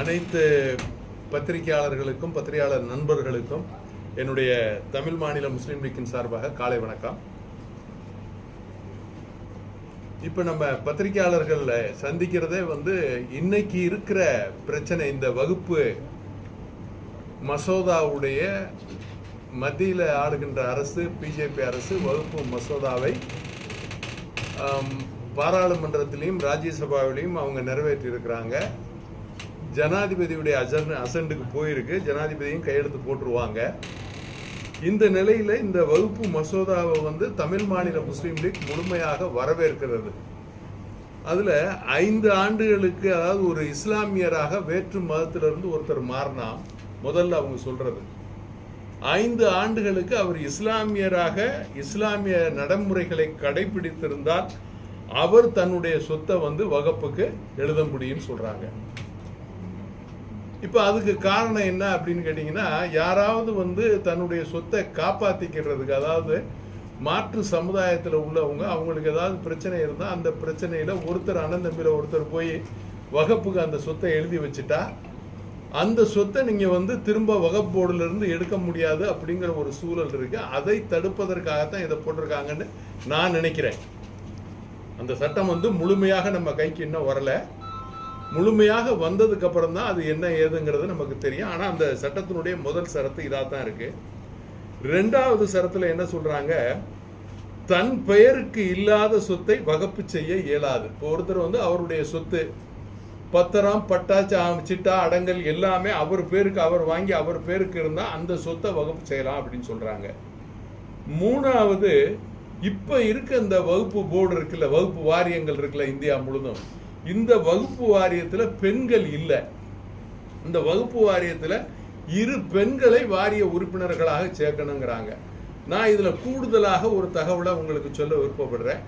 அனைத்து பத்திரிகையாளர்களுக்கும் பத்திரிகையாளர் நண்பர்களுக்கும் என்னுடைய தமிழ் மாநில முஸ்லீம் லீக்கின் சார்பாக காலை வணக்கம். இப்போ நம்ம பத்திரிகையாளர்கள் சந்திக்கிறதே வந்து இன்னைக்கு இருக்கிற பிரச்சனை இந்த வகுப்பு மசோதாவுடைய மத்தியில் ஆளுகின்ற அரசு பிஜேபி அரசு வகுப்பு மசோதாவை பாராளுமன்றத்திலையும் ராஜ்யசபாவிலையும் அவங்க நிறைவேற்றியிருக்கிறாங்க. ஜனாதிபதியுடைய அஜன் அசண்டுக்கு போயிருக்கு. ஜனாதிபதியும் கையெழுத்து போட்டுருவாங்க. இந்த நிலையில் இந்த வகுப்பு மசோதாவை வந்து தமிழ் மாநில முஸ்லீம் லீக் முழுமையாக வரவேற்கிறது. அதில் ஐந்து ஆண்டுகளுக்கு அதாவது ஒரு இஸ்லாமியராக வேற்று மதத்திலிருந்து ஒருத்தர் மாறினா முதல்ல அவங்க சொல்கிறது ஐந்து ஆண்டுகளுக்கு அவர் இஸ்லாமியராக இஸ்லாமிய நடைமுறைகளை கடைபிடித்திருந்தால் அவர் தன்னுடைய சொத்தை வந்து வகுப்புக்கு எழுத முடியும்னு சொல்கிறாங்க இப்போ அதுக்கு காரணம் என்ன அப்படின்னு கேட்டிங்கன்னா யாராவது வந்து தன்னுடைய சொத்தை காப்பாற்றிக்கிறதுக்கு அதாவது மாற்று சமுதாயத்தில் உள்ளவங்க அவங்களுக்கு ஏதாவது பிரச்சனை இருந்தால் அந்த பிரச்சனையில் ஒருத்தர் அண்ணன் தம்பியில் ஒருத்தர் போய் வகுப்புக்கு அந்த சொத்தை எழுதி வச்சுட்டா அந்த சொத்தை நீங்கள் வந்து திரும்ப வகப்போர்டிலிருந்து எடுக்க முடியாது அப்படிங்கிற ஒரு சூழல் இருக்குது அதை தடுப்பதற்காகத்தான் இதை போட்டிருக்காங்கன்னு நான் நினைக்கிறேன். அந்த சட்டம் வந்து முழுமையாக நம்ம கைக்கு இன்னும் வரலை. முழுமையாக வந்ததுக்கு அப்புறம் தான் அது என்ன ஏதுங்கிறது நமக்கு தெரியும். ஆனால் அந்த சட்டத்தினுடைய முதல் சரத்து இதாக தான் இருக்கு. ரெண்டாவது சரத்தில் என்ன சொல்றாங்க? தன் பெயருக்கு இல்லாத சொத்தை வகுப்பு செய்ய இயலாது. இப்போ ஒருத்தர் வந்து அவருடைய சொத்து பத்திரம் பட்டா சிட்டா அடங்கல் எல்லாமே அவர் பேருக்கு அவர் வாங்கி அவர் பேருக்கு இருந்தால் அந்த சொத்தை வகுப்பு செய்யலாம் அப்படின்னு சொல்றாங்க. மூணாவது இப்போ இருக்க இந்த வகுப்பு போர்டு இருக்குல்ல வகுப்பு வாரியங்கள் இருக்குல்ல இந்தியா முழுதும். இந்த வகுப்பு வாரியத்தில் பெண்கள் இல்லை. இந்த வகுப்பு வாரியத்தில் இரு பெண்களை வாரிய உறுப்பினர்களாக சேர்க்கணுங்கிறாங்க. நான் இதில் கூடுதலாக ஒரு தகவலை உங்களுக்கு சொல்ல விருப்பப்படுறேன்.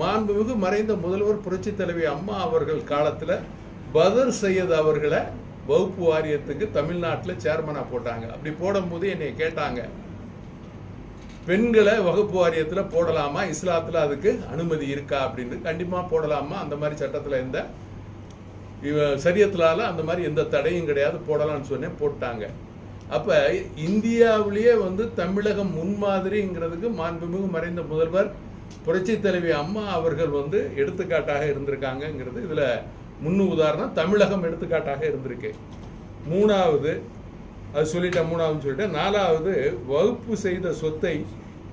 மாண்புமிகு மறைந்த முதல்வர் புரட்சி தலைவி அம்மா அவர்கள் காலத்தில் பதர் சையத் அவர்களை வகுப்பு வாரியத்துக்கு தமிழ்நாட்டில் சேர்மனாக போட்டாங்க. அப்படி போடும்போது என்னை கேட்டாங்க பெண்களை வகுப்பு வாரியத்தில் போடலாமா? இஸ்லாத்தில் அதுக்கு அனுமதி இருக்கா அப்படின்னு கண்டிப்பாக போடலாமா? அந்த மாதிரி சட்டத்தில் எந்த இவ சரியத்தினால அந்த மாதிரி எந்த தடையும் கிடையாது போடலாம்னு சொன்னேன் போட்டாங்க. அப்போ இந்தியாவிலேயே வந்து தமிழகம் முன்மாதிரிங்கிறதுக்கு மாண்புமிகு மறைந்த முதல்வர் புரட்சி தலைவி அம்மா அவர்கள் வந்து எடுத்துக்காட்டாக இருந்திருக்காங்கங்கிறது இதில் முன்னு உதாரணம் தமிழகம் எடுத்துக்காட்டாக இருந்திருக்கு. மூணாவது அது சொல்லிட்டேன் மூணாவது சொல்லிட்டேன். நாலாவது வகுப்பு செய்த சொத்தை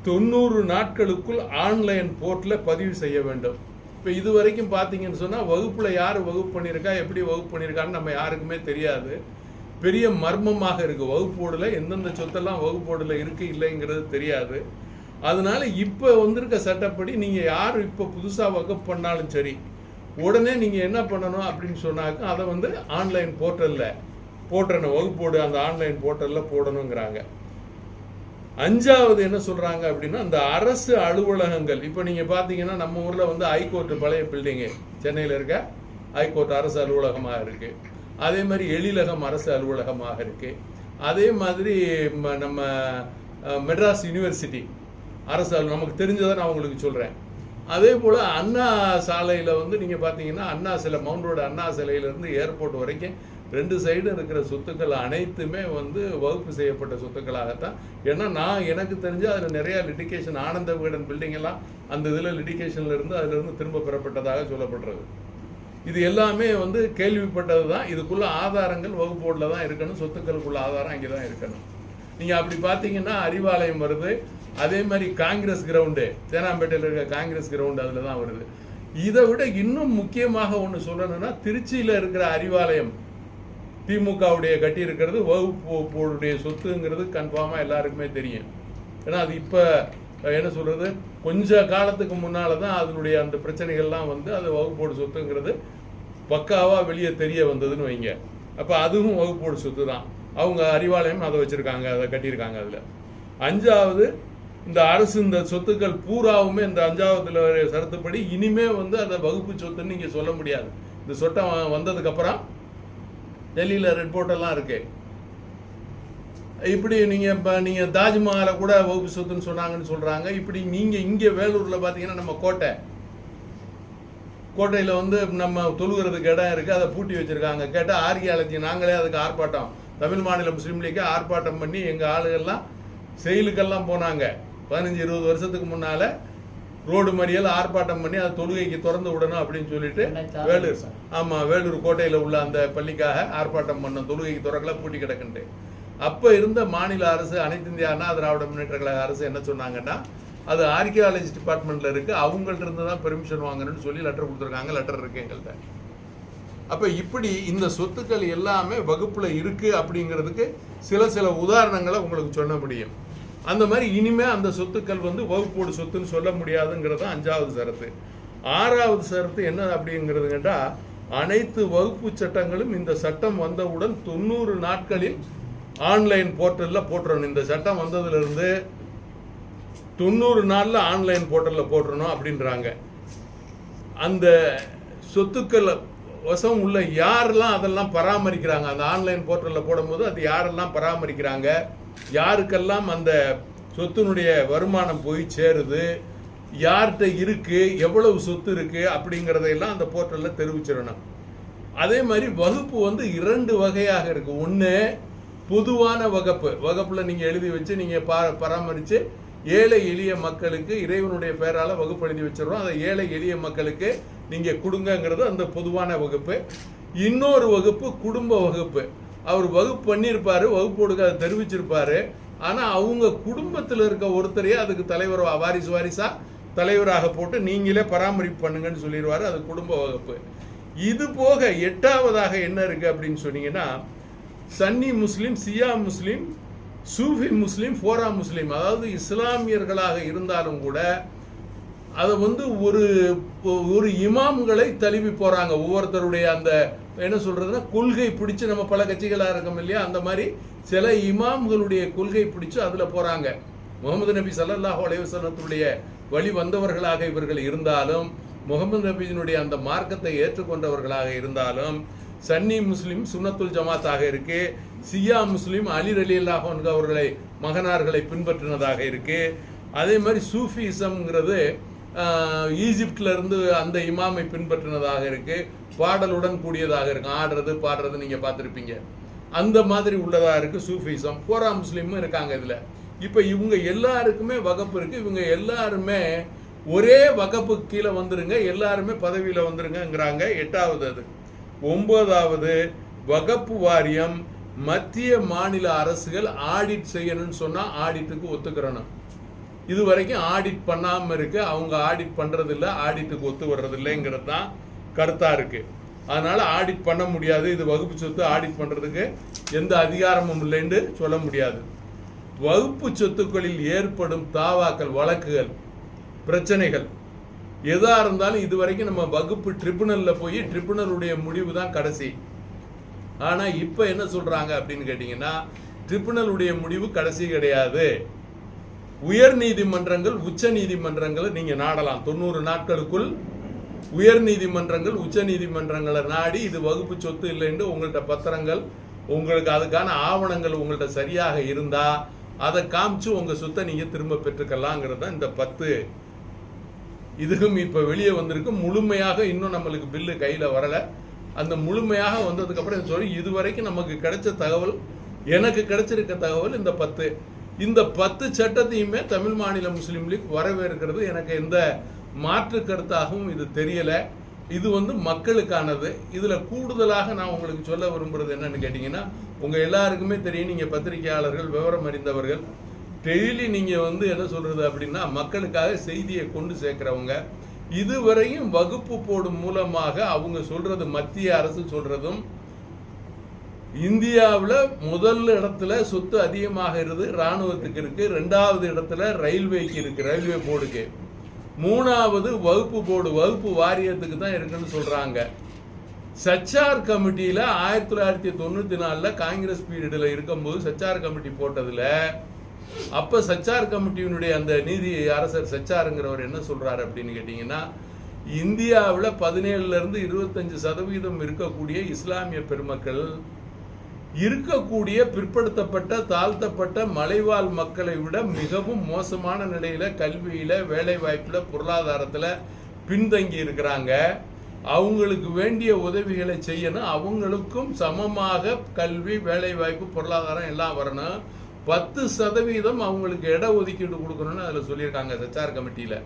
தொண்ணூறு நாட்களுக்குள் ஆன்லைன் போர்ட்டில் பதிவு செய்ய வேண்டும். இப்போ இது வரைக்கும் பார்த்தீங்கன்னு சொன்னால் வகுப்பில் யார் வகுப்பு பண்ணியிருக்கா எப்படி வகுப்பு பண்ணியிருக்கான்னு நம்ம யாருக்குமே தெரியாது. பெரிய மர்மமாக இருக்குது வகுப்போடில் எந்தெந்த சொத்தெல்லாம் வகுப்போடில் இருக்குது இல்லைங்கிறது தெரியாது. அதனால இப்போ வந்திருக்க சட்டப்படி நீங்கள் யார் இப்போ புதுசாக வகுப்பு பண்ணாலும் சரி உடனே நீங்கள் என்ன பண்ணணும் அப்படின்னு சொன்னாக்க அதை வந்து ஆன்லைன் போர்ட்டலில் போட்டுறணும் வகுப்போடு அந்த ஆன்லைன் போர்ட்டலில் போடணுங்கிறாங்க. அஞ்சாவது என்ன சொல்கிறாங்க அப்படின்னா அந்த அரசு அலுவலகங்கள். இப்போ நீங்கள் பார்த்தீங்கன்னா நம்ம ஊரில் வந்து ஹைகோர்ட் பழைய பில்டிங்கு சென்னையில் இருக்க ஹைகோர்ட் அரசு அலுவலகமாக இருக்குது அதே மாதிரி எழிலகம் அரசு அலுவலகமாக இருக்கு. அதே மாதிரி நம்ம மெட்ராஸ் யூனிவர்சிட்டி அரசு அலுவலகம் நமக்கு தெரிஞ்சதை நான் உங்களுக்கு சொல்கிறேன் அதே போல் அண்ணா சாலையில் வந்து நீங்கள் பார்த்தீங்கன்னா அண்ணா சிலை மவுண்ட் ரோடு அண்ணா சிலையிலேருந்து ஏர்போர்ட் வரைக்கும் ரெண்டு சைடும் இருக்கிற சொத்துக்கள் அனைத்துமே வந்து வகுப்பு செய்யப்பட்ட சொத்துக்களாகத்தான். ஏன்னா நான் எனக்கு தெரிஞ்சு அதில் நிறையா லிட்டிகேஷன் ஆனந்த விகடன் பில்டிங் எல்லாம் அந்த இதில் லிட்டிகேஷன்ல இருந்து அதிலிருந்து திரும்ப பெறப்பட்டதாக சொல்லப்படுறது. இது எல்லாமே வந்து கேள்விப்பட்டது தான். இதுக்குள்ள ஆதாரங்கள் வகுப்போடில் தான் இருக்கணும். சொத்துக்களுக்குள்ள ஆதாரம் அங்கே தான் இருக்கணும். நீங்கள் அப்படி பார்த்தீங்கன்னா அறிவாலயம் வருது. அதே மாதிரி காங்கிரஸ் கிரவுண்டு தேனாம்பேட்டையில் இருக்க காங்கிரஸ் கிரவுண்டு அதில் தான் வருது. இதை விட இன்னும் முக்கியமாக ஒன்று சொல்லணும்னா திருச்சியில் இருக்கிற அறிவாலயம் திமுகவுடைய கட்டி இருக்கிறது வகுப்புடைய சொத்துங்கிறது கன்ஃபார்மாக எல்லாருக்குமே தெரியும். ஏன்னா அது இப்போ என்ன சொல்கிறது கொஞ்ச காலத்துக்கு முன்னால் தான் அதனுடைய அந்த பிரச்சனைகள்லாம் வந்து அது வகுப்போடு சொத்துங்கிறது பக்காவாக வெளியே தெரிய வந்ததுன்னு வைங்க. அப்போ அதுவும் வகுப்போடு சொத்து தான். அவங்க அறிவாலயம் அதை வச்சுருக்காங்க அதை கட்டியிருக்காங்க அதில். அஞ்சாவது இந்த அரசு இந்த சொத்துக்கள் பூராவுமே இந்த அஞ்சாவதுல சரத்துப்படி இனிமே வந்து அதை வகுப்பு சொத்துன்னு நீங்கள் சொல்ல முடியாது. இந்த சொட்டம் வந்ததுக்கப்புறம் டெல்லியில் ரிப்போர்ட்டெல்லாம் இருக்கு. இப்படி நீங்கள் இப்போ நீங்கள் தாஜ்மஹாலை கூட வகுப்பு சொத்துன்னு சொன்னாங்கன்னு சொல்கிறாங்க இப்படி நீங்கள் இங்கே வேலூரில் பார்த்தீங்கன்னா நம்ம கோட்டை. கோட்டையில் வந்து நம்ம தொழுகிறதுக்கு இடம் இருக்குது அதை பூட்டி வச்சுருக்காங்க. கேட்டால் ஆர்கியாலஜி நாங்களே அதுக்கு ஆர்ப்பாட்டம். தமிழ் மாநில முஸ்லீம் லீக்கை ஆர்ப்பாட்டம் பண்ணி எங்கள் ஆளுகள்லாம் செயலுக்கெல்லாம் போனாங்க. பதினஞ்சு இருபது வருஷத்துக்கு முன்னால் ரோடு மறியல் ஆர்ப்பாட்டம் பண்ணி அதை தொழுகைக்கு திறந்து விடணும் அப்படின்னு சொல்லிட்டு வேலூர். ஆமாம் வேலூர் கோட்டையில் உள்ள அந்த பள்ளிக்காக ஆர்ப்பாட்டம் பண்ண தொழுகைக்கு திறக்கல பூட்டி கிடக்குன்ட்டு. அப்போ இருந்த மாநில அரசு அனைத்து இந்திய அண்ணா திராவிட முன்னேற்ற கழக அரசு என்ன சொன்னாங்கன்னா அது ஆர்கியாலஜி டிபார்ட்மெண்ட்ல இருக்கு. அவங்கள்ட்ட இருந்து தான் பெர்மிஷன் வாங்கணும்னு சொல்லி லெட்டர் கொடுத்துருக்காங்க. லெட்டர் இருக்கு எங்கள்கிட்ட அப்ப இப்படி இந்த சொத்துக்கள் எல்லாமே வகுப்புல இருக்கு அப்படிங்கிறதுக்கு சில சில உதாரணங்களை உங்களுக்கு சொல்ல முடியும். அந்த மாதிரி இனிமே அந்த சொத்துக்கள் வந்து வகுப்போடு சொத்துன்னு சொல்ல முடியாதுங்கிறது தான் அஞ்சாவது சரத்து. ஆறாவது சரத்து என்ன அப்படிங்கிறது கேட்டால் அனைத்து வகுப்பு சட்டங்களும் இந்த சட்டம் வந்தவுடன் தொண்ணூறு நாட்களில் ஆன்லைன் போர்ட்டலில் போட்டுறணும். இந்த சட்டம் வந்ததுலேருந்து தொண்ணூறு நாளில் ஆன்லைன் போர்ட்டலில் போட்டுறணும் அப்படின்றாங்க. அந்த சொத்துக்கள் வசம் உள்ள யாரெல்லாம் அதெல்லாம் பராமரிக்கிறாங்க? அந்த ஆன்லைன் போர்ட்டலில் போடும்போது அது யாரெல்லாம் பராமரிக்கிறாங்க? யாருக்கெல்லாம் அந்த சொத்தினுடைய வருமானம் போய் சேருது யார்கிட்ட இருக்கு எவ்வளவு சொத்து இருக்கு அப்படிங்கிறதையெல்லாம் அந்த போர்ட்டலில் தெரிவிச்சிடணும். அதே மாதிரி வகுப்பு வந்து இரண்டு வகையாக இருக்கு. ஒன்று பொதுவான வகுப்பு. வகுப்பில் நீங்கள் எழுதி வச்சு நீங்கள் பா பராமரித்து ஏழை எளிய மக்களுக்கு இறைவனுடைய பெயரால் வகுப்பு எழுதி வச்சிடுறோம் அதை ஏழை எளிய மக்களுக்கு நீங்கள் கொடுங்கங்கிறது அந்த பொதுவான வகுப்பு. இன்னொரு வகுப்பு குடும்ப வகுப்பு. அவர் வகுப்பு பண்ணியிருப்பார் வகுப்போடுக்கு அதை தெரிவிச்சிருப்பார். ஆனால் அவங்க குடும்பத்தில் இருக்க ஒருத்தரையே அதுக்கு தலைவர் வாரிசு வாரிசாக தலைவராக போட்டு நீங்களே பராமரிப்பு பண்ணுங்கன்னு சொல்லிடுவார் அது குடும்ப வகுப்பு. இது போக எட்டாவதாக என்ன இருக்குது அப்படின்னு சொன்னீங்கன்னா சன்னி முஸ்லீம் சியா முஸ்லீம் சூஃபி முஸ்லீம் ஃபோரா முஸ்லீம் அதாவது இஸ்லாமியர்களாக இருந்தாலும் கூட அதை வந்து ஒரு ஒரு இமாம்களை தழுவி போகிறாங்க ஒவ்வொருத்தருடைய அந்த என்ன சொல்கிறதுனா கொள்கை பிடிச்சி நம்ம பல கட்சிகளாக இருக்கோம் இல்லையா? அந்த மாதிரி சில இமாம்களுடைய கொள்கை பிடிச்சி அதில் போகிறாங்க முகமது நபி சல்லாஹூ அலைவசனத்துடைய வழி வந்தவர்களாக இவர்கள் இருந்தாலும் முகமது நபியினுடைய அந்த மார்க்கத்தை ஏற்றுக்கொண்டவர்களாக இருந்தாலும் சன்னி முஸ்லீம் சுனத்துல் ஜமாத்தாக இருக்கு. சியா முஸ்லீம் அலி அலி அல்லாஹ் அவர்களை மகனார்களை பின்பற்றினதாக இருக்கு. அதே மாதிரி சூஃபிசம்ங்கிறது ஆஹ், இருந்து அந்த இமாமை பின்பற்றினதாக இருக்கு. பாடலுடன் கூடியதாக இருக்கும் ஆடுறது பாடுறது நீங்க பார்த்துருப்பீங்க. அந்த மாதிரி உள்ளதாக இருக்கு சூஃபிசம். போரா முஸ்லீமும் இருக்காங்க இதில். இப்போ இவங்க எல்லாருக்குமே வகுப்பு இருக்கு. இவங்க எல்லாருமே ஒரே வகுப்பு கீழே வந்துருங்க. எல்லாருமே பதவியில் வந்துருங்கிறாங்க எட்டாவது அது. ஒன்பதாவது வகுப்பு வாரியம் மத்திய மாநில அரசுகள் ஆடிட் செய்யணும்னு சொன்னால் ஆடிட்டுக்கு ஒத்துக்கிறணும். இது வரைக்கும் ஆடிட் பண்ணாமல் இருக்கு. அவங்க ஆடிட் பண்ணுறதில்ல ஆடிட்டுக்கு ஒத்து வர்றதில்லைங்கிறது தான் கருத்தாக இருக்குது அதனால் ஆடிட் பண்ண முடியாது. இது வகுப்பு சொத்து ஆடிட் பண்ணுறதுக்கு எந்த அதிகாரமும் இல்லைன்னு சொல்ல முடியாது. வகுப்பு சொத்துக்களில் ஏற்படும் தாவாக்கள் வழக்குகள் பிரச்சனைகள் எதாக இருந்தாலும் இது வரைக்கும் நம்ம வகுப்பு ட்ரிபுனலில் போய் ட்ரிபுனலுடைய முடிவு தான் கடைசி. ஆனால் இப்போ என்ன சொல்கிறாங்க அப்படின்னு கேட்டிங்கன்னா ட்ரிபுனலுடைய முடிவு கடைசி கிடையாது. உயர் நீதிமன்றங்கள் உச்ச நீதிமன்றங்களை நீங்க நாடலாம். தொண்ணூறு நாட்களுக்குள் உயர் நீதிமன்றங்கள் உச்ச நீதிமன்றங்களை நாடி இது வகுப்பு சொத்து இல்லைன்னு உங்கள்ட்ட பத்திரங்கள் உங்களுக்கு அதுக்கான ஆவணங்கள் உங்கள்ட்ட சரியாக இருந்தா அதை காமிச்சு உங்க சொத்தை நீங்க திரும்ப பெற்றுக்கலாங்கிறது தான் இந்த பத்து. இதுக்கும் இப்ப வெளியே வந்திருக்கு. முழுமையாக இன்னும் நம்மளுக்கு பில்லு கையில வரல. அந்த முழுமையாக வந்ததுக்கு அப்புறம் சொல்லி இதுவரைக்கும் நமக்கு கிடைச்ச தகவல் எனக்கு கிடைச்சிருக்க தகவல் இந்த பத்து. இந்த பத்து சட்டத்தையுமே தமிழ் மாநில முஸ்லீம் லீக் வரவேற்கிறது. எனக்கு எந்த மாற்று கருத்தாகவும் இது தெரியலை. இது வந்து மக்களுக்கானது. இதில் கூடுதலாக நான் உங்களுக்கு சொல்ல விரும்புகிறது என்னன்னு கேட்டிங்கன்னா உங்கள் எல்லாருக்குமே தெரியும் நீங்கள் பத்திரிகையாளர்கள் விவரம் அறிந்தவர்கள். டெய்லி நீங்கள் வந்து என்ன சொல்கிறது அப்படின்னா மக்களுக்காக செய்தியை கொண்டு சேர்க்குறவங்க. இதுவரையும் வகுப்பு போடும் மூலமாக அவங்க சொல்கிறது மத்திய அரசு சொல்கிறதும் இந்தியாவில் முதல் இடத்துல சொத்து அதிகமாகிறது ராணுவத்துக்கு இருக்கு. ரெண்டாவது இடத்துல ரயில்வேக்கு இருக்கு ரயில்வே போர்டுக்கு. மூணாவது வகுப்பு போர்டு வகுப்பு வாரியத்துக்கு தான் இருக்குன்னு சொல்றாங்க. சச்சார் கமிட்டியில் ஆயிரத்தி தொள்ளாயிரத்தி தொண்ணூத்தி நாலுல காங்கிரஸ் பீரியடில் இருக்கும்போது சச்சார் கமிட்டி போட்டதுல அப்ப சச்சார் கமிட்டியினுடைய அந்த நீதி அரசர் சச்சாருங்கிறவர் என்ன சொல்றாரு அப்படின்னு கேட்டீங்கன்னா இந்தியாவில் பதினேழுல இருந்து இருபத்தஞ்சு சதவீதம் இருக்கக்கூடிய இஸ்லாமிய பெருமக்கள் இருக்கக்கூடிய பிற்படுத்தப்பட்ட தாழ்த்தப்பட்ட மலைவாழ் மக்களை விட மிகவும் மோசமான நிலையில் கல்வியில் வேலைவாய்ப்பில் பொருளாதாரத்தில் பின்தங்கி இருக்கிறாங்க. அவங்களுக்கு வேண்டிய உதவிகளை செய்யணும். அவங்களுக்கும் சமமாக கல்வி வேலைவாய்ப்பு பொருளாதாரம் எல்லாம் வரணும். பத்து சதவீதம் அவங்களுக்கு இட ஒதுக்கீடு கொடுக்கணும்னு அதில் சொல்லியிருக்காங்க சச்சார் கமிட்டியில்.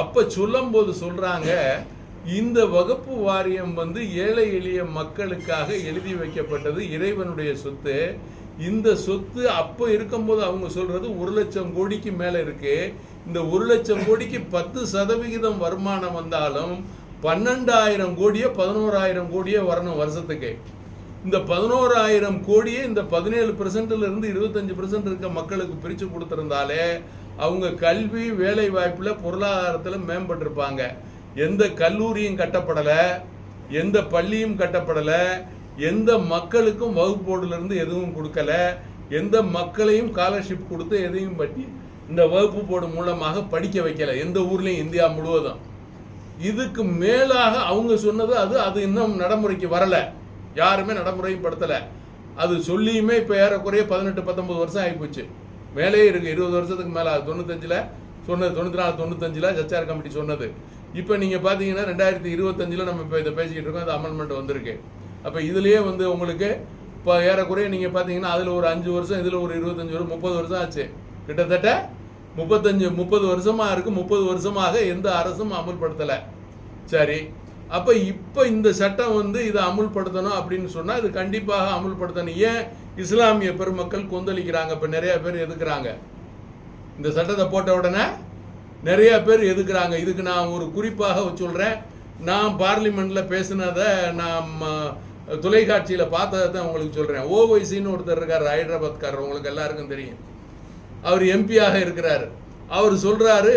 அப்போ சொல்லும்போது சொல்கிறாங்க இந்த வகுப்பு வாரியம் வந்து ஏழை எளிய மக்களுக்காக எழுதி வைக்கப்பட்டது இறைவனுடைய சொத்து. இந்த சொத்து அப்போ இருக்கும்போது அவங்க சொல்றது ஒரு லட்சம் கோடிக்கு மேலே இருக்கு. இந்த ஒரு லட்சம் கோடிக்கு பத்து சதவிகிதம் வருமானம் வந்தாலும் பன்னெண்டாயிரம் கோடியே பதினோராயிரம் கோடியே வரணும் வருஷத்துக்கு. இந்த பதினோராயிரம் கோடியே இந்த பதினேழு பெர்சென்ட்ல இருந்து இருபத்தஞ்சு பெர்சென்ட் இருக்க மக்களுக்கு பிரித்து கொடுத்துருந்தாலே அவங்க கல்வி வேலை வாய்ப்பில் பொருளாதாரத்தில் மேம்பட்டிருப்பாங்க. எந்த கல்லூரியும் கட்டப்படலை எந்த பள்ளியும் கட்டப்படலை எந்த மக்களுக்கும் வகுப்போடுல இருந்து எதுவும் கொடுக்கல எந்த மக்களையும் ஸ்காலர்ஷிப் கொடுத்து எதையும் பற்றி இந்த வகுப்பு போர்டு மூலமாக படிக்க வைக்கல. எந்த ஊர்லேயும் இந்தியா முழுவதும். இதுக்கு மேலாக அவங்க சொன்னது அது அது இன்னும் நடைமுறைக்கு வரலை. யாருமே நடைமுறையும் அது சொல்லியுமே இப்போ ஏறக்குறைய பதினெட்டு பத்தொன்பது வருஷம் ஆகிப்போச்சு மேலே இருக்கு. இருபது வருஷத்துக்கு மேலே தொண்ணூத்தஞ்சில் சொன்னது தொண்ணூற்றி நாலு தொண்ணூத்தஞ்சில் எச்ஆர் கமிட்டி சொன்னது. இப்போ நீங்கள் பார்த்தீங்கன்னா ரெண்டாயிரத்தி இருபத்தஞ்சில் நம்ம இப்போ இதை பேசிக்கிட்டு இருக்கோம் அது அமெண்ட்மெண்ட் வந்திருக்கு. அப்போ இதுலேயே வந்து உங்களுக்கு இப்போ ஏறக்குறைய நீங்கள் பார்த்தீங்கன்னா அதில் ஒரு அஞ்சு வருஷம் இதில் ஒரு இருபத்தஞ்சி வருஷம் முப்பது வருஷம் ஆச்சு. கிட்டத்தட்ட முப்பத்தஞ்சு முப்பது வருஷமாக இருக்குது முப்பது வருஷமாக எந்த அரசும் அமுல்படுத்தலை. சரி அப்போ இப்போ இந்த சட்டம் வந்து இதை அமுல்படுத்தணும் அப்படின்னு சொன்னால் இது கண்டிப்பாக அமுல்படுத்தணும். ஏன் இஸ்லாமிய பெருமக்கள் கொந்தளிக்கிறாங்க? இப்போ நிறையா பேர் எதுக்குறாங்க? இந்த சட்டத்தை போட்ட உடனே நிறைய பேர் எதுக்குறாங்க? இதுக்கு நான் ஒரு குறிப்பாக சொல்கிறேன் நான் பார்லிமெண்ட்டில் பேசினதை நான் தொலைக்காட்சியில் பார்த்ததை தான் உங்களுக்கு சொல்கிறேன் ஓவைசின்னு ஒருத்தர் இருக்கார் ஹைதராபாத்காரர். உங்களுக்கு எல்லாருக்கும் தெரியும். அவர் எம்பியாக இருக்கிறார். அவர் சொல்கிறாரு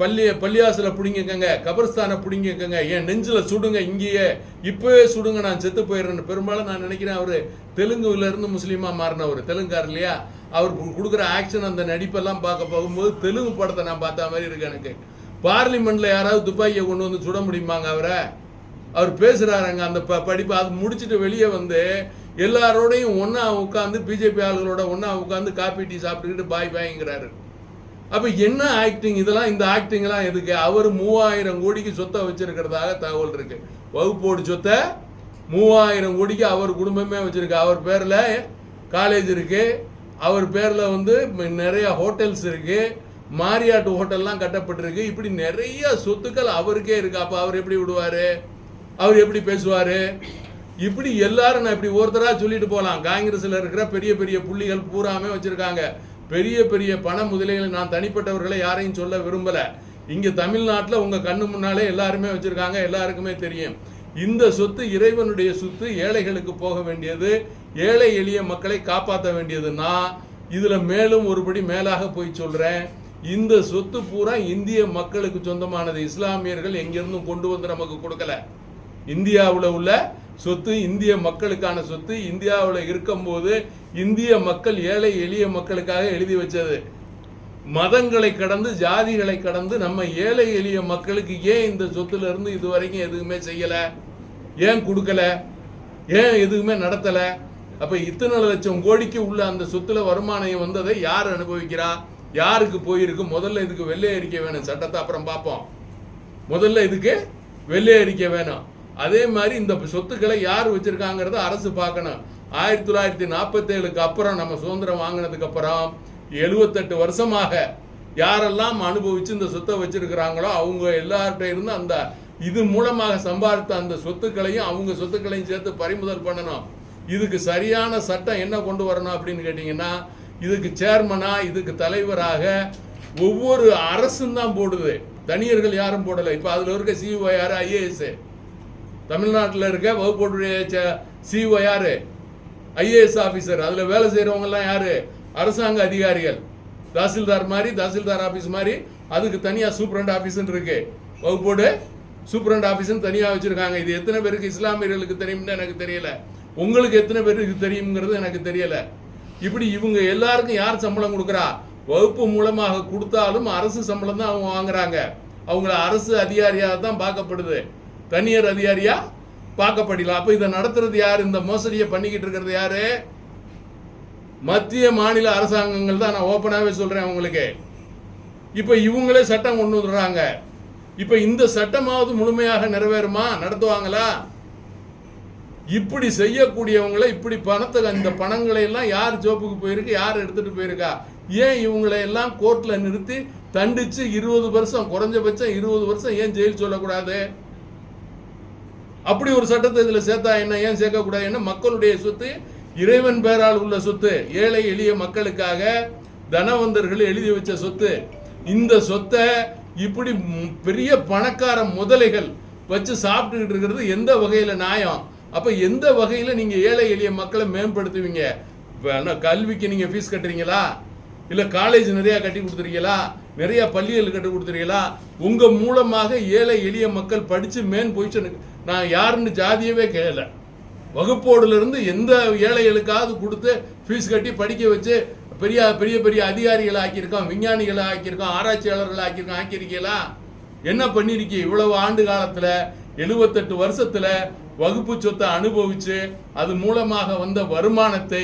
பள்ளி பள்ளியாசில் பிடிங்கிக்கங்க கபர்ஸ்தானை பிடிங்கிக்கங்க. என் நெஞ்சில் சுடுங்க இங்கேயே. இப்போவே சுடுங்க நான் செத்து போயிடுறேன்னு. பெரும்பாலும் நான் நினைக்கிறேன் அவர் தெலுங்குலேருந்து முஸ்லீமாக மாறினவர். தெலுங்கார் இல்லையா? அவர் கொடுக்குற ஆக்ஷன் அந்த நடிப்பெல்லாம் பார்க்க போகும்போது தெலுங்கு படத்தை நான் பார்த்த மாதிரி இருக்கு எனக்கு. பார்லிமெண்ட்ல யாராவது துப்பாக்கியை கொண்டு வந்து சுட முடியுமாங்க அவரை? அவர் பேசுறாருங்க அந்த ப படிப்பு அது முடிச்சுட்டு வெளியே வந்து எல்லாரோடையும் ஒன்றா உட்காந்து பிஜேபி ஆளுகளோட ஒன்றா உட்காந்து காப்பி டீ சாப்பிட்டுக்கிட்டு பாய் பாய்ங்கிறாரு. அப்போ என்ன ஆக்டிங் இதெல்லாம் இந்த ஆக்டிங்லாம் எதுக்கு? அவர் மூவாயிரம் கோடிக்கு சொத்தை வச்சிருக்கிறதாக தகவல் இருக்கு. வகுப்போடு சொத்தை மூவாயிரம் கோடிக்கு அவர் குடும்பமே வச்சிருக்கு. அவர் பேரில் காலேஜ் இருக்குது அவர் பேரில் வந்து நிறையா நிறைய ஹோட்டல்ஸ் இருக்குது மாரியாட்டு ஹோட்டல்லாம் கட்டப்பட்டிருக்கு. இப்படி நிறைய சொத்துக்கள் அவருக்கே இருக்கு. அப்போ அவர் எப்படி விடுவார்? அவர் எப்படி பேசுவார்? இப்படி எல்லாரும் நான் இப்படி ஒருத்தராக சொல்லிட்டு போகலாம் காங்கிரஸ்ல இருக்கிற பெரிய பெரிய புள்ளிகள் பூராமே வச்சுருக்காங்க. பெரிய பெரிய பண முதலீகளை நான் தனிப்பட்டவர்களை யாரையும் சொல்ல விரும்பலை. இங்கே தமிழ்நாட்டில் உங்கள் கண்ணு முன்னாலே எல்லாருமே வச்சுருக்காங்க. எல்லாருக்குமே தெரியும். இந்த சொத்து இறைவனுடைய சொத்து. ஏழைகளுக்கு போக வேண்டியது. ஏழை எளிய மக்களை காப்பாற்ற வேண்டியதுன்னா இதில் மேலும் ஒருபடி மேலாக போய் சொல்கிறேன் இந்த சொத்து பூரா இந்திய மக்களுக்கு சொந்தமானது. இஸ்லாமியர்கள் எங்கிருந்தும் கொண்டு வந்து நமக்கு கொடுக்கல. இந்தியாவில் உள்ள சொத்து இந்திய மக்களுக்கான சொத்து இந்தியாவில் இருக்கும்போது இந்திய மக்கள் ஏழை எளிய மக்களுக்காக எழுதி வச்சது. மதங்களை கடந்து ஜாதிகளை கடந்து நம்ம ஏழை எளிய மக்களுக்கு ஏன் இந்த சொத்துல இருந்து இதுவரைக்கும் எதுவுமே செய்யலை? ஏன் கொடுக்கல? ஏன் எதுவுமே நடத்தலை? அப்போ இத்தனை லட்சம் கோடிக்கு உள்ள அந்த சொத்துல வருமானம் வந்ததை யார் அனுபவிக்கிறா? யாருக்கு போயிருக்கு? முதல்ல இதுக்கு வெள்ளை அறிக்கை வேணும். சட்டத்தை அப்புறம் பார்ப்போம். முதல்ல இதுக்கு வெள்ளை அறிக்கை வேணும். அதே மாதிரி இந்த சொத்துக்களை யார் வச்சிருக்காங்கிறத அரசு பார்க்கணும். ஆயிரத்தி தொள்ளாயிரத்தி நாற்பத்தேழுக்கு அப்புறம் நம்ம சுதந்திரம் வாங்கினதுக்கு அப்புறம் எழுபத்தெட்டு வருஷமாக யாரெல்லாம் அனுபவிச்சு இந்த சொத்தை வச்சிருக்கிறாங்களோ அவங்க எல்லார்கிட்ட இருந்து அந்த இது மூலமாக சம்பாதித்த அந்த சொத்துக்களையும் அவங்க சொத்துக்களையும் சேர்த்து பறிமுதல் பண்ணணும். இதுக்கு சரியான சட்டம் என்ன கொண்டு வரணும் அப்படின்னு கேட்டிங்கன்னா இதுக்கு சேர்மனா இதுக்கு தலைவராக ஒவ்வொரு அரசும் தான் போடுது. தனியர்கள் யாரும் போடலை. இப்போ அதில் இருக்க சிஓ யார்? ஐஏஎஸ் தமிழ்நாட்டில் இருக்க வகுப்போடைய சிஓ ஐஏஎஸ் ஆஃபீஸர் அதில் வேலை செய்கிறவங்கலாம் யார்? அரசாங்க அதிகாரிகள். தாசில்தார் மாதிரி தாசில்தார் ஆஃபீஸ் மாதிரி அதுக்கு தனியாக சூப்பரண்ட் ஆஃபீஸ்னு இருக்கு. வகுப்போடு சூப்பரண்ட் ஆஃபீஸ்னு தனியாக வச்சுருக்காங்க. இது எத்தனை பேருக்கு இஸ்லாமியர்களுக்கு தெரியும்னு எனக்கு தெரியல. உங்களுக்கு எத்தனை பேருக்கு தெரியுங்கிறது எனக்கு தெரியல. இப்படி இவங்க எல்லாருக்கும் யார் சம்பளம் கொடுக்குறா? வகுப்பு மூலமாக கொடுத்தாலும் அரசு சம்பளம் தான் அவங்க வாங்குறாங்க. அவங்கள அரசு அதிகாரியாக தான் பார்க்கப்படுது. தனியார் அதிகாரியா? பார்க்கப்படலாம் அப்ப இதை நடத்துறது யார்? இந்த மோசடியை பண்ணிக்கிட்டு இருக்கிறது யாரு? மத்திய மாநில அரசாங்கங்கள் தான். நான் ஓப்பனாகவே சொல்றேன் அவங்களுக்கு இப்ப இவங்களே சட்டம் கொண்டு வந்துடுறாங்க. இப்ப இந்த சட்டமாவது முழுமையாக நிறைவேறுமா? நடத்துவாங்களா? இப்படி செய்யக்கூடியவங்களை இப்படி பணத்தை இந்த பணங்களை எல்லாம் யார் ஜோப்புக்கு போயிருக்கு யார் எடுத்துட்டு போயிருக்கா? ஏன் இவங்களை எல்லாம் கோர்ட்ல நிறுத்தி தண்டிச்சு இருபது வருஷம் குறைஞ்சபட்சம் இருபது வருஷம் ஏன் ஜெயில் சொல்லக்கூடாது? அப்படி ஒரு சட்டத்தை இதுல சேர்த்தா என்ன ஏன் சேர்க்கக்கூடாது என்ன? மக்களுடைய சொத்து இறைவன் பேரால் உள்ள சொத்து ஏழை எளிய மக்களுக்காக தனவந்தர்கள் எழுதி வச்ச சொத்து. இந்த சொத்தை இப்படி பெரிய பணக்கார முதலைகள் வச்சு சாப்பிட்டுக்கிட்டு இருக்கிறது எந்த வகையில நியாயம்? அப்ப எந்த வகையில நீங்க ஏழை எளிய மக்களை மேம்படுத்துவீங்க? கல்விக்கு நீங்க ஃபீஸ் கட்டுறீங்களா? இல்ல காலேஜ் நிறைய கட்டி கொடுத்துறீங்களா? நிறைய பள்ளிகள் கட்டி கொடுத்துறீங்களா? உங்க மூலமாக ஏழை எளிய மக்கள் படிச்சு மேன் பொசிஷனுக்கு நான் யாருன்னு ஜாதியவே கேள வகுப்போடுல இருந்து எந்த ஏழைகளுக்காவது கொடுத்து ஃபீஸ் கட்டி படிக்க வச்சு பெரிய பெரிய பெரிய அதிகாரிகளை ஆக்கியிருக்கோம் விஞ்ஞானிகளை ஆக்கியிருக்கோம் ஆராய்ச்சியாளர்களை ஆக்கியிருக்கோம் ஆக்கியிருக்கீங்களா? என்ன பண்ணியிருக்கீங்க இவ்வளவு ஆண்டு காலத்துல எழுபத்தெட்டு வருஷத்துல வகுப்பு சொத்தை அனுபவிச்சு அது மூலமாக வந்த வருமானத்தை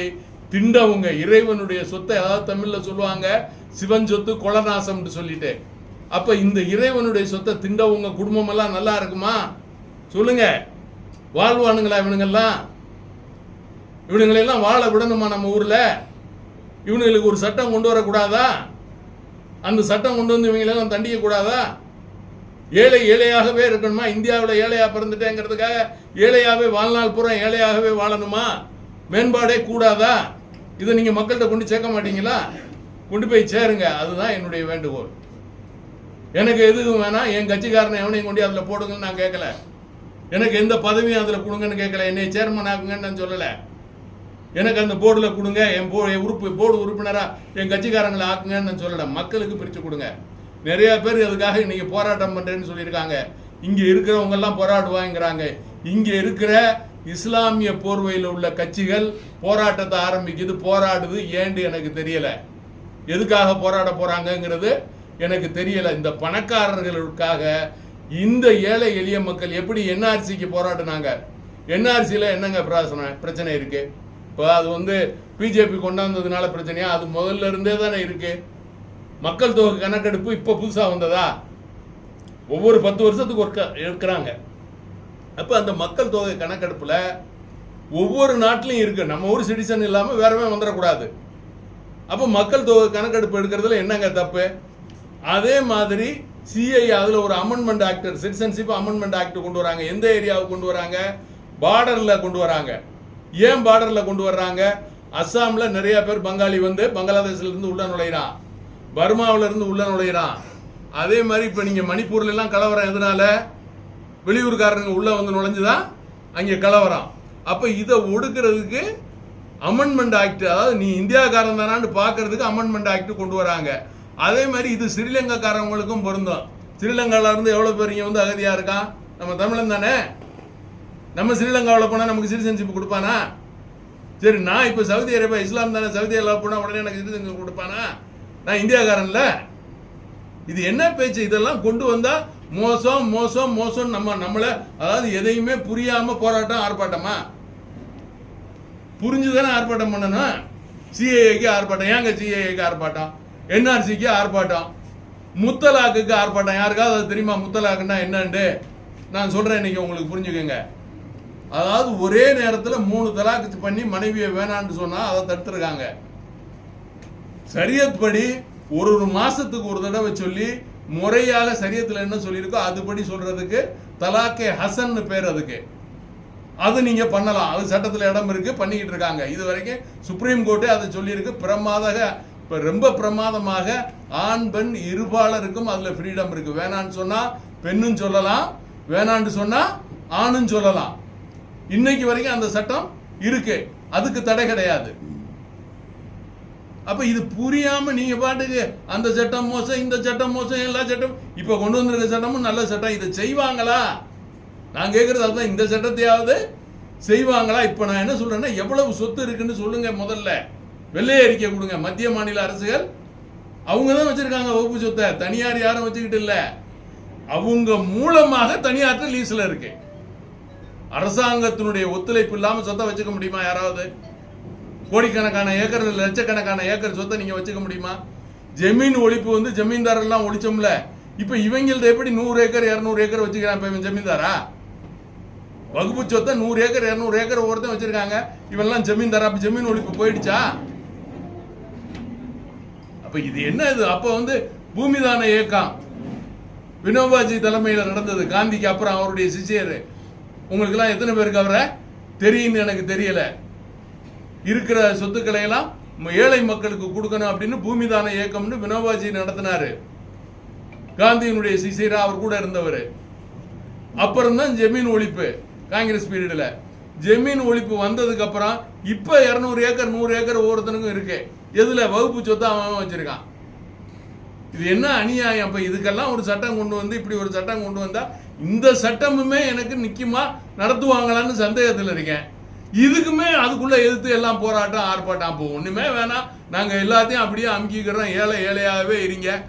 திண்டவங்க. இறைவனுடைய சொத்தை அதாவது தமிழ்ல சொல்லுவாங்க சிவன் சொத்து கொலநாசம்னு சொல்லிட்டு. அப்ப இந்த இறைவனுடைய சொத்தை திண்டவங்க குடும்பம் எல்லாம் நல்லா இருக்குமா? சொல்லுங்க. வாழ்வானுங்களா இவனுங்கெல்லாம்? இவனுங்களெல்லாம் வாழ விடணுமா நம்ம ஊர்ல? இவனுங்களுக்கு ஒரு சட்டம் கொண்டு வரக்கூடாதா? அந்த சட்டம் கொண்டு வந்து இவங்களெல்லாம் தண்டிக்க கூடாதா ஏழை ஏழையாகவே இருக்கணுமா? இந்தியாவில் ஏழையா பிறந்துட்டேங்கிறதுக்காக ஏழையாகவே வாழ்நாள் பூரா ஏழையாகவே வாழணுமா? மேம்பாடே கூடாதா? இதை நீங்கள் மக்கள்கிட்ட கொண்டு சேர்க்க மாட்டீங்களா? கொண்டு போய் சேருங்க. அதுதான் என்னுடைய வேண்டுகோள். எனக்கு எதுவும் வேணாம் என் கட்சிக்காரனை எவனையும் கொண்டு அதில் போடுங்கன்னு நான் கேட்கல. எனக்கு எந்த பதவியும் அதில் கொடுங்கன்னு கேட்கல. என்னை சேர்மன் ஆக்குங்கன்னு நான் சொல்லலை. எனக்கு அந்த போர்டில் கொடுங்க. என் போ உறுப்பு போர்டு உறுப்பினராக என் கட்சிக்காரங்களை ஆக்குங்கன்னு நான் சொல்லலை. மக்களுக்கு பிரித்து கொடுங்க. நிறைய பேர் அதுக்காக இன்றைக்கி போராட்டம் பண்ணுறேன்னு சொல்லியிருக்காங்க. இங்கே இருக்கிறவங்கெல்லாம் போராடுவாங்கிறாங்க. இங்கே இருக்கிற இஸ்லாமிய போர்வையில் உள்ள கட்சிகள் போராட்டத்தை ஆரம்பிக்குது போராடுது ஏண்டு எனக்கு தெரியலை. எதுக்காக போராட போகிறாங்கங்கிறது எனக்கு தெரியலை. இந்த பணக்காரர்களுக்காக இந்த ஏழை எளிய மக்கள் எப்படி என்ஆர்சிக்கு போராடினாங்க? என்ஆர்சியில் என்னங்க பிரச்சனை பிரச்சனை இருக்குது இப்போ அது வந்து பிஜேபி கொண்டாந்ததுனால பிரச்சனையா? அது முதல்ல இருந்தே தானே இருக்குது மக்கள் தொகை கணக்கெடுப்பு இப்போ புதுசாக வந்ததா? ஒவ்வொரு பத்து வருஷத்துக்கு ஒர்க்க இருக்கிறாங்க. அப்போ அந்த மக்கள் தொகை கணக்கெடுப்பில் ஒவ்வொரு நாட்டிலையும் இருக்குது நம்ம ஊர் சிட்டிசன் இல்லாமல் வேறவே வந்துடக்கூடாது. அப்போ மக்கள் தொகை கணக்கெடுப்பு எடுக்கிறதுல என்னங்க தப்பு? அதே மாதிரி சிஐ அதில் ஒரு amendment act citizenship amendment act கொண்டு வராங்க. எந்த ஏரியாவுக்கு கொண்டு வராங்க? பார்டரில் கொண்டு வராங்க. ஏன் பார்டரில் கொண்டு வர்றாங்க? அஸ்ஸாமில் நிறைய பேர் பங்காளி வந்து பங்களாதேஷ்லேருந்து உள்ள நுழையிறான். பர்மாவுல இருந்து உள்ள நுழையிறான். அதே மாதிரி இப்போ நீங்கள் மணிப்பூர்ல எல்லாம் கலவரம் எதனால? வெளியூர்காரங்க உள்ள வந்து நுழைஞ்சுதான் அங்கே கலவரம். அப்போ இதை ஒடுக்கிறதுக்கு அமெண்ட்மெண்ட் ஆக்ட் அதாவது நீ இந்தியாக்காரன் தானான்னு பார்க்கறதுக்கு அமெண்ட்மெண்ட் ஆக்ட் கொண்டு வராங்க. அதே மாதிரி இது ஸ்ரீலங்காக்காரவங்களுக்கும் பொருந்தும். ஸ்ரீலங்கால இருந்து எவ்வளோ பேர் இங்கே வந்து அகதியாக இருக்கான்? நம்ம தமிழன் தானே? நம்ம ஸ்ரீலங்காவில் போனால் நமக்கு சிட்டிசன்ஷிப் கொடுப்பானா? சரி நான் இப்போ சவுதி அரேபியா இஸ்லாம் தானே சவுதி அரேபியா போனால் உடனே எனக்கு சிட்டிசன்ஷிப் கொடுப்பானா? நான் இந்தியாக்காரன்ல. இது என்ன பேச்சு? இதெல்லாம் கொண்டு வந்தா மோசம் மோசம் மோசம் நம்ம நம்மள அதாவது எதையுமே புரியாம போராட்டம் ஆர்ப்பாட்டமா? புரிஞ்சுதானே ஆர்ப்பாட்டம் பண்ணணும். சிஏஏக்கு ஆர்ப்பாட்டம். ஏங்க சிஏஏக்கு ஆர்ப்பாட்டம்? என்ஆர்சிக்கு ஆர்ப்பாட்டம். முத்தலாக்குக்கு ஆர்ப்பாட்டம். யாருக்காவது அது தெரியுமா? முத்தலாக்குன்னா என்னன்ட்டு நான் சொல்றேன் இன்னைக்கு உங்களுக்கு புரிஞ்சுக்கோங்க. அதாவது ஒரே நேரத்தில் மூணு தலாக்கு பண்ணி மனைவியை வேணான்னு சொன்னா அதை தடுத்துருக்காங்க. சரியத் படி ஒரு ஒரு மாசத்துக்கு ஒரு தடவை சொல்லி முறையாக சரியத்தில் என்ன சொல்லியிருக்கோ அதுபடி சொல்றதுக்கு தலாக்கே ஹசன்னு பேர் அதுக்கு. அது நீங்க பண்ணலாம். அது சட்டத்தில் இடம் இருக்கு பண்ணிக்கிட்டு இருக்காங்க. இது வரைக்கும் சுப்ரீம் கோர்ட்டே அதை சொல்லியிருக்கு. பிரமாதக இப்போ ரொம்ப பிரமாதமாக ஆண் பெண் இருபாலருக்கும் அதுல ஃப்ரீடம் இருக்கு. வேணான்னு சொன்னா பெண்ணும் சொல்லலாம். வேணான்னு சொன்னா ஆணும் சொல்லலாம். இன்னைக்கு வரைக்கும் அந்த சட்டம் இருக்கு. அதுக்கு தடை கிடையாது. அப்ப இது புரியாம நீங்க பாட்டுக்கு அந்த சட்டம் மோசம் இந்த சட்டம் மோசம் எல்லா சட்டம் இப்ப கொண்டு வந்திருக்க சட்டமும் நல்ல சட்டம். இதை செய்வாங்களா? நான் கேட்கறது அதுதான் இந்த சட்டத்தையாவது செய்வாங்களா? இப்ப நான் என்ன சொல்றேன்னா எவ்வளவு சொத்து இருக்குன்னு சொல்லுங்க முதல்ல. வெள்ளை அறிக்கை கொடுங்க. மத்திய மாநில அரசுகள் அவங்க தான் வச்சிருக்காங்க வகுப்பு சொத்தை. தனியார் யாரும் வச்சுக்கிட்டு இல்ல. அவங்க மூலமாக தனியார்ட்ட லீஸ்ல இருக்கு. அரசாங்கத்தினுடைய ஒத்துழைப்பு இல்லாம சொத்தை வச்சுக்க முடியுமா யாராவது? கோடிக்கணக்கான ஏக்கர் லட்சக்கணக்கான ஏக்கர் சொத்தை நீங்க வச்சுக்க முடியுமா? ஜமீன் ஒழிப்பு வந்து ஜமீன்தாரெல்லாம் ஒழிச்சோம்ல. இப்ப இவங்கள்ட்ட எப்படி நூறு ஏக்கர் இருநூறு ஏக்கர் வச்சுக்கிறான் இவன் ஜமீன்தாரா? வகுப்பு சொத்தை நூறு ஏக்கர் இருநூறு ஏக்கர் ஒருத்தன் வச்சிருக்காங்க. இவெல்லாம் ஜமீன்தாரா? அப்ப ஜமீன் ஒழிப்பு போயிடுச்சா? அப்ப இது என்ன இது? அப்ப வந்து பூமிதான இயக்கம். வினோபாஜி தலைமையில் நடந்தது. காந்திக்கு அப்புறம் அவருடைய சிஷியர். உங்களுக்கெல்லாம் எத்தனை பேருக்கு அவரை? தெரியும்னு எனக்கு தெரியல. இருக்கிற சொத்துக்களை எல்லாம் ம- ஏழை மக்களுக்கு கொடுக்கணும் அப்படின்னு பூமிதான இயக்கம்னு வினோபாஜி நடத்தினாரு. காந்தியினுடைய சிசைரா அவர் கூட இருந்தவர். அப்புறம் தான் ஒழிப்பு காங்கிரஸ் பீரியடில். ஜெமீன் ஒழிப்பு வந்ததுக்கு அப்புறம் இப்போ இரநூறு ஏக்கர் நூறு ஏக்கர் ஒவ்வொருத்தனுக்கும் இருக்கு. எதுல? வகுப்பு சொத்து அவன் வச்சிருக்கான். இது என்ன அநியாயம்? இப்போ இதுக்கெல்லாம் ஒரு சட்டம் கொண்டு வந்து இப்படி ஒரு சட்டம் கொண்டு வந்தா இந்த சட்டமுமே எனக்கு நிக்குமா? நடத்துவாங்களான்னு சந்தேகத்தில் இருக்கேன். இதுக்குமே அதுக்குள்ள எதிர்த்து எல்லாம் போராட்டம் ஆர்ப்பாட்டம் அப்போ ஒண்ணுமே வேணாம். நாங்க எல்லாத்தையும் அப்படியே அமுக்கிக்கிறோம். ஏழை ஏழையாகவே இருங்க.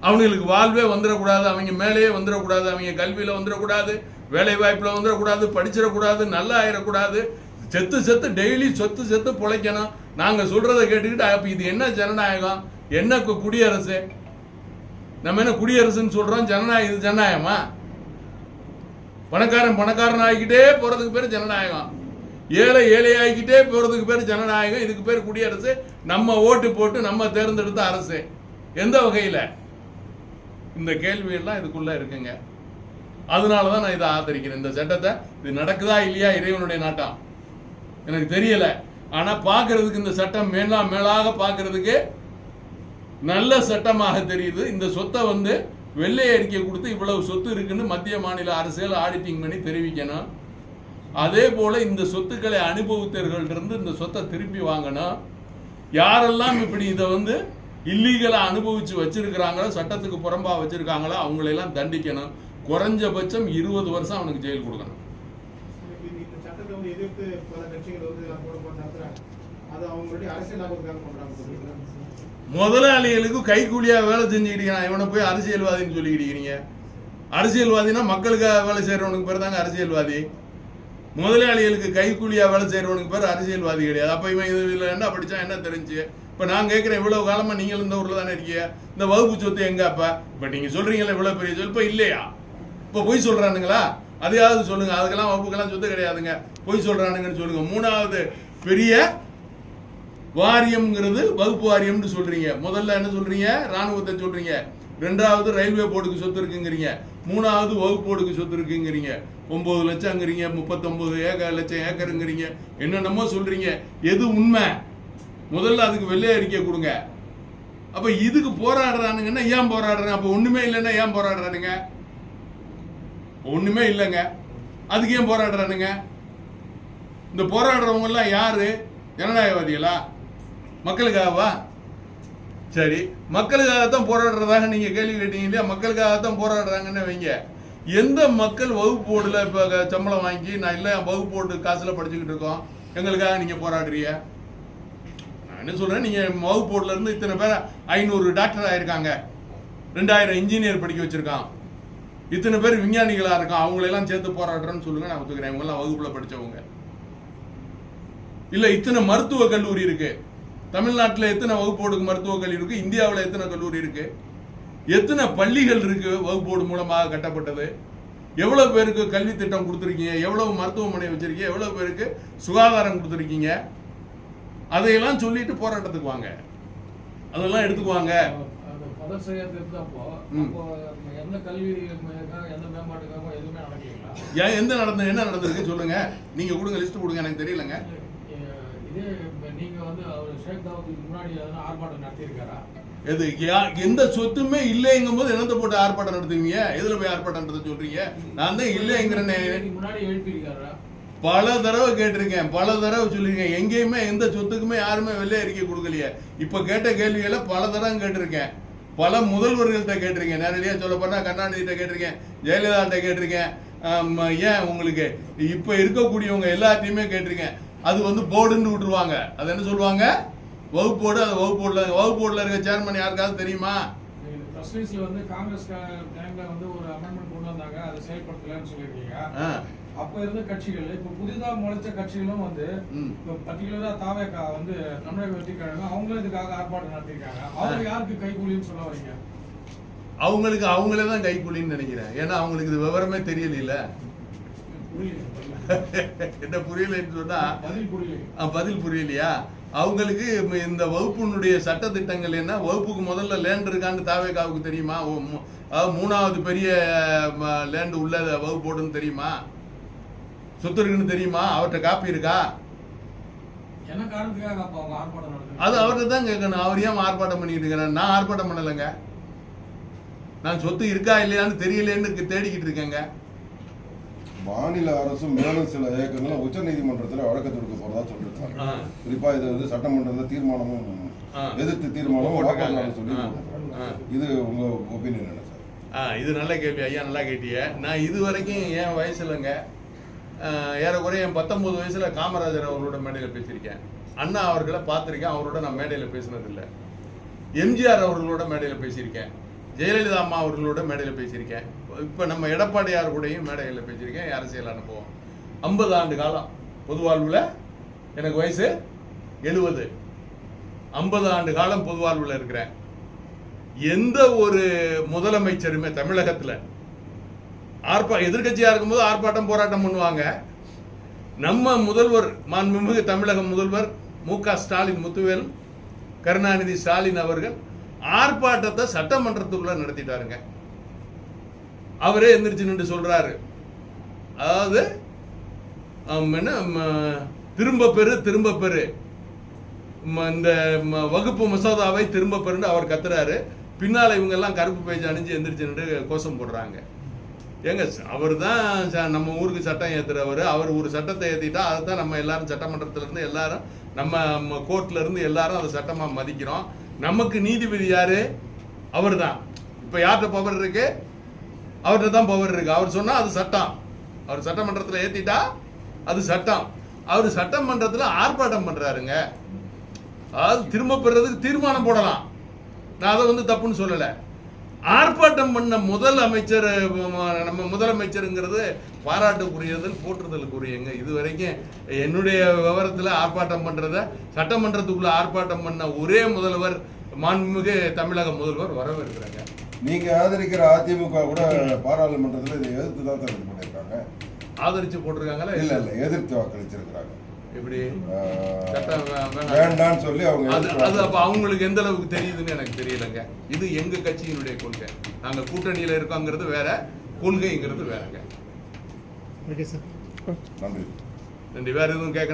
அவங்களுக்கு வாழ்வே வந்துடக்கூடாது. அவங்க மேலேயே வந்துடக்கூடாது. அவங்க கல்வியில் வந்துடக்கூடாது. வேலை வாய்ப்பில் வந்துடக்கூடாது. படிச்சிடக்கூடாது. நல்லா ஆயிடக்கூடாது. செத்து செத்து டெய்லி சொத்து செத்து பிழைக்கணும். நாங்கள் சொல்கிறத கேட்டுக்கிட்டு அப்போ இது என்ன ஜனநாயகம்? என்ன கு- குடியரசு? நம்ம என்ன குடியரசுன்னு சொல்கிறோம் ஜனநாயகம் இது ஜனநாயகமா? பணக்காரன் பணக்காரன் ஆகிக்கிட்டே போகிறதுக்கு பேர் ஜனநாயகம். ஏழை ஏழை ஆகிக்கிட்டே போகிறதுக்கு பேர் ஜனநாயகம் இதுக்கு பேர் குடியரசு. நம்ம ஓட்டு போட்டு நம்ம தேர்ந்தெடுத்த அரசு. எந்த வகையில்? இந்த கேள்வியெல்லாம் இதுக்குள்ளே இருக்குங்க. அதனால தான் நான் இதை ஆதரிக்கிறேன். இந்த சட்டத்தை இது நடக்குதா இல்லையா இறைவனுடைய நாட்டம்? எனக்கு தெரியல. ஆனால் பார்க்கறதுக்கு இந்த சட்டம் மேலா மேலாக பார்க்கறதுக்கு நல்ல சட்டமாக தெரியுது. இந்த சொத்தை வந்து வெள்ளை அறிக்கை கொடுத்து இவ்வளவு சொத்து இருக்குன்னு மத்திய மாநில அரசியல் ஆடிட்டிங் பண்ணி தெரிவிக்கணும். அதே போல இந்த சொத்துக்களை அனுபவித்தவர்கள்ட்ட இருந்து இந்த சொத்தை திருப்பி வாங்கணும் யாரெல்லாம் இப்படி இதை வந்து இல்லீகலா அனுபவிச்சு வச்சிருக்கிறாங்களோ சட்டத்துக்கு புறம்பா வச்சிருக்காங்களோ அவங்களெல்லாம் தண்டிக்கணும் குறைஞ்சபட்சம் இருபது வருஷம் அவனுக்கு ஜெயில் கொடுக்கணும்? முதலாளிகளுக்கு கைக்கூலியா வேலை செஞ்சுக்கிட்டு இருக்கிறான். இவனை போய் அரசியல்வாதின்னு சொல்லிக்கிட்டு இருக்கிறீங்க அரசியல்வாதினா மக்களுக்காக வேலை செய்யறவனுக்கு பேர் தாங்க அரசியல்வாதி முதலாளிகளுக்கு கைக்கூலியா வேலை செய்யறவனுக்கு பேர் அரசியல்வாதி கிடையாது. அப்ப இவன் இதுல என்ன படிச்சான் என்ன தெரிஞ்சு? இப்ப நான் கேட்கிறேன் இவ்வளவு காலமா நீங்களும் இந்த ஊர்ல தானே இருக்கீங்க? இந்த வகுப்பு சொத்து எங்க அப்ப? இப்ப நீங்க சொல்றீங்களா இவ்வளவு பெரிய சொல் இப்ப இல்லையா? இப்ப பொய் சொல்றானுங்களா? அதையாவது சொல்லுங்க. அதுக்கெல்லாம் வகுப்புக்கெல்லாம் சொத்து கிடையாதுங்க. பொய் சொல்றானுங்கன்னு சொல்லுங்க. மூணாவது பெரிய வாரியம்ங்கிறது வகுப்பு வாரியம்னு சொல்றீங்க. முதல்ல என்ன சொல்றீங்க? ராணுவத்தை சொல்றீங்க. ரெண்டாவது ரயில்வே போர்டுக்கு சொத்து இருக்குங்கிறீங்க. மூணாவது வகுப்பு போர்டுக்கு சொத்து இருக்குங்கிறீங்க. ஒன்பது லட்சங்கிறீங்க முப்பத்தொன்பது ஏக்கர் லட்சம் ஏக்கருங்கிறீங்க. என்னென்னமோ சொல்றீங்க. எது உண்மை? முதல்ல அதுக்கு வெள்ளை அறிக்கை கொடுங்க. அப்ப இதுக்கு போராடுறானுங்கன்னா ஏன் போராடுறாங்க? அப்ப ஒண்ணுமே இல்லைன்னா ஏன் போராடுறானுங்க? ஒண்ணுமே இல்லைங்க. அதுக்கு ஏன் போராடுறானுங்க? இந்த போராடுறவங்க எல்லாம் யாரு? ஜனநாயகவாதிகளா? மக்களுக்காகவா? சரி மக்களுக்காகத்தான் போராடுறதாக நீங்க கேள்வி கேட்டீங்க இல்லையா? மக்களுக்காகத்தான் போராடுறாங்கன்னு வைங்க. எந்த மக்கள் வகுப்பு போர்டில் இப்போ சம்பளம் வாங்கி நான் இல்லை வகுப்பு போர்டு காசுல படிச்சுக்கிட்டு இருக்கோம். எங்களுக்காக நீங்கள் போராடுறீங்க? நான் என்ன சொல்கிறேன் நீங்கள் வகுப்பு இருந்து இத்தனை பேர் ஐநூறு டாக்டர் ஆகிருக்காங்க ரெண்டாயிரம் இன்ஜினியர் படிக்க வச்சுருக்கான். இத்தனை பேர் விஞ்ஞானிகளாக இருக்கான். அவங்களெல்லாம் சேர்த்து போராடுறேன்னு சொல்லுங்கள் நான் ஒத்துக்கிறேன். இவங்கெல்லாம் வகுப்பில் படித்தவங்க இல்லை இத்தனை மருத்துவ கல்லூரி இருக்குது தமிழ்நாட்டுல எத்தனை வகுப்போடுக்கு மருத்துவ கல்லூரி இருக்கு? இந்தியாவுல எத்தனை கல்லூரி இருக்கு? எத்தனை பள்ளிகள் இருக்கு வகுப்போடு மூலமாக கட்டப்பட்டது? எவ்வளவு பேருக்கு கல்வி திட்டம் கொடுத்துருக்கீங்க? எவ்வளவு மருத்துவமனை வச்சிருக்கீங்க? எவ்வளவு பேருக்கு சுகாதாரம் கொடுத்துருக்கீங்க? அதையெல்லாம் சொல்லிட்டு போராட்டத்துக்கு வாங்க. அதெல்லாம் எடுத்துக்குவாங்க. எந்த நடந்தது என்ன நடந்திருக்கு சொல்லுங்க. நீங்க கொடுங்க லிஸ்ட் கொடுங்க எனக்கு தெரியலங்க. எது எந்த சொத்துமே இல்லைங்கும் போது என்னத்தை போட்டு ஆர்ப்பாட்டம் நடத்துவீங்க? எதுல போய் ஆர்ப்பாட்டம் நடத்த சொல்றீங்க? நான் தான் இல்லைங்கிறேனே. இதுக்கு முன்னாடி எழுப்பியிருக்காரா? பல தடவை கேட்டிருக்கேன் பல தடவை சொல்லியிருக்கேன். எங்கேயுமே எந்த சொத்துக்குமே யாருமே வெள்ளை அறிக்கை கொடுக்கலையே. இப்ப கேட்ட கேள்விகளை பல தடவை கேட்டிருக்கேன். பல முதல்வர்கள்ட்ட கேட்டிருக்கேன். நேரடியாக சொல்ல போனா கருணாநிதிட்ட கேட்டிருக்கேன் ஜெயலலிதாட்ட கேட்டிருக்கேன். ஏன் உங்களுக்கு? இப்ப இருக்கக்கூடியவங்க எல்லாத்தையுமே கேட்டிருக்கேன். அது வந்து போர்டுன்னு விட்டுருவாங்க. அது என்ன சொல்லுவாங்க? வகுப்போடு அது வகுப்போடுல வகுப்போடுல இருக்க சேர்மன் யாருக்காவது தெரியுமா? பிரஸ்லீஸ்ல வந்து காங்கிரஸ் டைம்ல வந்து ஒரு அமெண்ட்மெண்ட் கொண்டு வந்தாங்க. அதை செயல்படுத்தலன்னு சொல்லியிருக்கீங்க. அப்ப இருந்த கட்சிகள் இப்ப புதிதா முளைச்ச கட்சிகளும் வந்து. இப்ப பர்டிகுலரா தாவேக்கா வந்து தமிழக வெற்றி கழகம் அவங்களும் இதுக்காக ஆர்ப்பாட்டம் நடத்திருக்காங்க அவங்க யாருக்கு கைகூலின்னு சொல்ல வரீங்க? அவங்களுக்கு அவங்களே தான் கைக்கூலின்னு நினைக்கிறேன். ஏன்னா அவங்களுக்கு இது விவரமே தெரியல என்ன புரியலன்னு சொன்னா பதில் புரியலையா? அவங்களுக்கு இந்த வகுப்பினுடைய சட்ட திட்டங்கள் என்ன? வகுப்புக்கு முதல்ல லேண்ட் இருக்கான்னு தாவேகாவுக்கு தெரியுமா? மூணாவது பெரிய லேண்ட் உள்ள வகுப்போடுன்னு தெரியுமா? சொத்து இருக்குன்னு தெரியுமா? அவர்கிட்ட காப்பி இருக்கா? அது அவர்கிட்ட தான் கேட்கணும். அவர் ஏன் ஆர்ப்பாட்டம் பண்ணிட்டு இருக்கிறேன் நான் ஆர்ப்பாட்டம் பண்ணலைங்க. நான் சொத்து இருக்கா இல்லையான்னு தெரியலேன்னு தேடிக்கிட்டு இருக்கேங்க. மாநில அரசு மேலும் சில இயக்கங்களை உச்ச நீதிமன்றத்தில் வழக்கு தொடுக்க போறதா சொல்லிருக்காங்க ஆ. குறிப்பா இது வந்து சட்டமன்றத்தில் தீர்மானமும். எதிர்த்து தீர்மானமும். வாபஸ் சொல்லி. இது உங்க ஒப்பீனியன் என்ன சார்? ஆ இது நல்ல கேள்வி ஐயா நல்லா கேட்டிய நான் இது வரைக்கும் என் வயசுலங்க ஏறக்குறைய என் பத்தொன்பது வயசுல காமராஜர் அவர்களோட மேடையில் பேசியிருக்கேன். அண்ணா அவர்களை பார்த்துருக்கேன் அவரோட நான் மேடையில் பேசினதில்லை. எம்ஜிஆர் அவர்களோட மேடையில் பேசியிருக்கேன். ஜெயலலிதா அம்மா அவர்களோட மேடையில் பேசியிருக்கேன். இப்போ நம்ம எடப்பாடியார் கூடயும் மேடையில் பேசியிருக்கேன் அரசியல் அனுபவம். ஐம்பது ஆண்டு காலம் பொது வாழ்வில் எனக்கு வயசு எழுபது ஐம்பது ஆண்டு காலம் பொது வாழ்வில் இருக்கிறேன். எந்த ஒரு முதலமைச்சருமே தமிழகத்தில் ஆர்ப்பா எதிர்கட்சியாக இருக்கும்போது ஆர்ப்பாட்டம் போராட்டம் பண்ணுவாங்க. நம்ம முதல்வர் மாண்புமிகு தமிழக முதல்வர் மு க ஸ்டாலின் முத்துவேல் கருணாநிதி ஸ்டாலின் அவர்கள் ஆர்ப்பாட்டத்தை சட்டமன்றத்துக்குள்ள நடத்திட்டாருங்க. அவரே எந்திரிச்சு நின்று சொல்றாரு. அதாவது என்ன ம, திரும்ப பெரு திரும்ப பெரு ம, இந்த ம, வகுப்பு மசோதாவை திரும்ப பெருன்னு அவர் கத்துறாரு. பின்னால் இவங்க எல்லாம் கருப்பு பேஜ் அணிஞ்சு எந்திரிச்சு நின்று கோஷம் போடுறாங்க. ஏங்க அவர் தான் நம்ம ஊருக்கு சட்டம் ஏற்றுறவர் அவர் ஒரு சட்டத்தை ஏற்றிட்டா அதை தான் நம்ம எல்லாரும் சட்டமன்றத்திலேருந்து எல்லாரும் நம்ம கோர்ட்லேருந்து எல்லாரும் அதை சட்டமாக மதிக்கிறோம். நமக்கு நீதிபதி யார்? அவர் தான் இப்போ யார்கிட்ட பவர் இருக்குது அவர்கிட்ட தான் பவர் இருக்கு. அவர் சொன்னா அது சட்டம். அவர் சட்டமன்றத்தில் ஏத்திட்டா அது சட்டம். அவர் சட்டமன்றத்தில் ஆர்ப்பாட்டம் பண்றாருங்க. அதாவது திரும்ப பெறதுக்கு தீர்மானம் போடலாம். நான் அதை வந்து தப்புன்னு சொல்லலை. ஆர்ப்பாட்டம் பண்ண முதல் அமைச்சர் நம்ம முதலமைச்சருங்கிறது பாராட்டுக்குரியது போற்றுதலுக்குரியங்க. இது வரைக்கும் என்னுடைய விவரத்தில் ஆர்ப்பாட்டம் பண்ணுறத சட்டமன்றத்துக்குள்ள ஆர்ப்பாட்டம் பண்ண ஒரே முதல்வர் மாண்புமிகு தமிழக முதல்வர் வரவேற்கிறாங்க. நீங்க ஆதரிக்கிற அதிமுக கூட பாராளுமன்றத்தில் இதை எதிர்த்து தான் இது பண்ணியிருக்காங்க. ஆதரிச்சு போட்டிருக்காங்களா? இல்ல இல்ல எதிர்த்து வாக்களிச்சிருக்கிறாங்க. எப்படி? சொல்லி அவங்க அது அப்ப வாக்களிச்சிருக்காங்க. அவங்களுக்கு எந்த அளவுக்கு தெரியுதுன்னு எனக்கு தெரியலங்க. இது எங்க கட்சியினுடைய கொள்கை. நாங்க கூட்டணியில இருக்கோங்கிறது வேற கொள்கைங்கிறது வேறங்க. Okay sir. நன்றி. நன்றி. வேற எதுவும் கேட்கணும்?